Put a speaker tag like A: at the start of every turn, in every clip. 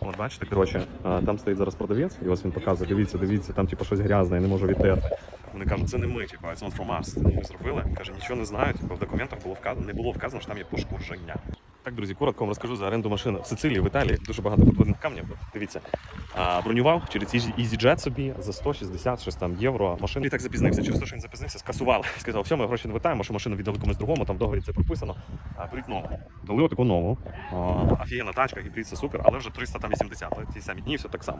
A: От бачите, коротше, там стоїть зараз продавець, і ось він показує, дивіться, дивіться, там типу щось грязне, я не можу відтерти. Вони кажуть, це не ми, типу, it's not from us. Це ми зробили. Він каже, нічого не знаю, типу, в документах було вказано, не було вказано, що там є пошкодження. Так, друзі, коротко вам розкажу за оренду машини в Сицилії, в Італії. Дуже багато підводних камнів. Дивіться, а, бронював через Easy- EasyJet собі за 160 щось там євро. Машин і так запізнився. Через те, що він запізнився, скасували. Сказав, все, ми гроші не витаємо, що машину віддали комусь другому, там в договорі це прописано. А, беріть нову. Дали отаку нову. Офігенна тачка, гібрид, це супер, але вже 380, але ті самі дні, все так само.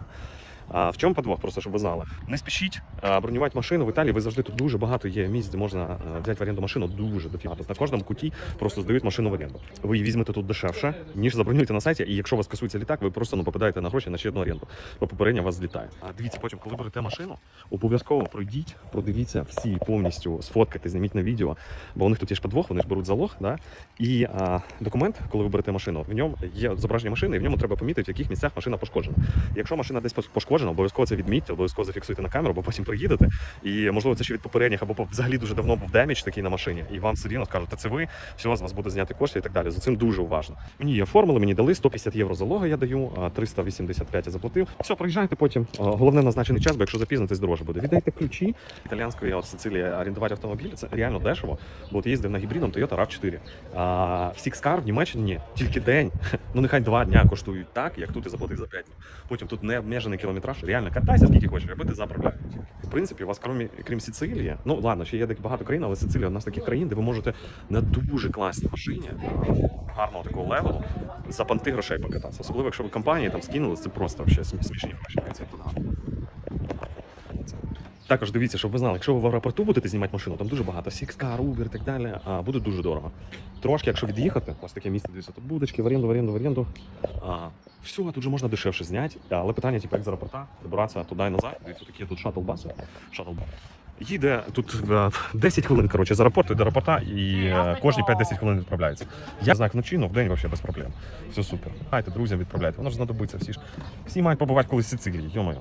A: А, в чому подвох, просто щоб ви знали? Не спішіть бронювати машину в Італії. Ви завжди тут дуже багато є місць, де можна взяти в оренду машину. Дуже дофіга. На кожному куті просто здають машину в оренду. Ви її візьмете тут дешевше, ніж забронюєте на сайті. І якщо у вас касується літак, ви просто ну, попадаєте на гроші на ще одну оренду. Бо попередня вас злітає. А дивіться, потім, коли берете машину, обов'язково пройдіть, продивіться всі повністю, сфоткайте, зніміть на відео. Бо у них тут є ж подвох, вони ж беруть залог. Да? І а, коли ви берете машину, в ньому є зображення машини, і в ньому треба помітити, в яких місцях машина пошкоджена. Якщо машина десь пошкоджена, обов'язково це відмітьте, обов'язково зафіксуйте на камеру, бо потім приїдете. І можливо це ще від попередніх, або взагалі дуже давно був демідж такий на машині, і вам все рівно скажуть, та це ви, все, з вас буде зняти кошти і так далі. За цим дуже уважно. Мені її оформили, мені дали 150 євро залога, я даю, 385 я заплатив. Все, приїжджайте потім. Головне назначений час, бо якщо запізнитесь, дорожче буде. Віддайте ключі італіянської от Сицилії орендувати автомобіль. Це реально дешево. Бо от їздив на гібридом Toyota RAV4. А в в Німеччині ні, тільки день. Ну нехай два дня коштують так, як тут ти заплатив за 5 днів. Потім тут не обмежений кілометраж. Реально катайся скільки хочеш, аби ти заправляв. В принципі, у вас крім, крім Сицилії, ну ладно, ще є так багато країн, але Сицилія одна з таких країн, де ви можете на дуже класній машині гарного такого левелу за панти грошей покататися. Особливо, якщо ви компанії там скинули, це просто смі- смішні гроші. Це тут гарно. Це. Також дивіться, щоб ви знали, якщо ви в аеропорту будете знімати машину, там дуже багато Sixcar, Uber і так далі, а буде дуже дорого. Трошки, якщо від'їхати, ось таке місце, дивіться, тут будочки, в оренду, в оренду, в оренду. А, все, тут вже можна дешевше зняти, але питання, типу, як з аеропорта, добиратися туди і назад. Дивіться, такі тут шатл-баси. Шатл Їде тут е, 10 хвилин, коротше, з аеропорту до аеропорта, і е, кожні 5-10 хвилин відправляється. Я знак вночі, але в день взагалі без проблем. Все супер. Дайте друзям відправляйте. Воно ж знадобиться всі ж. Всі мають побувати колись в Сицилії, йомаю.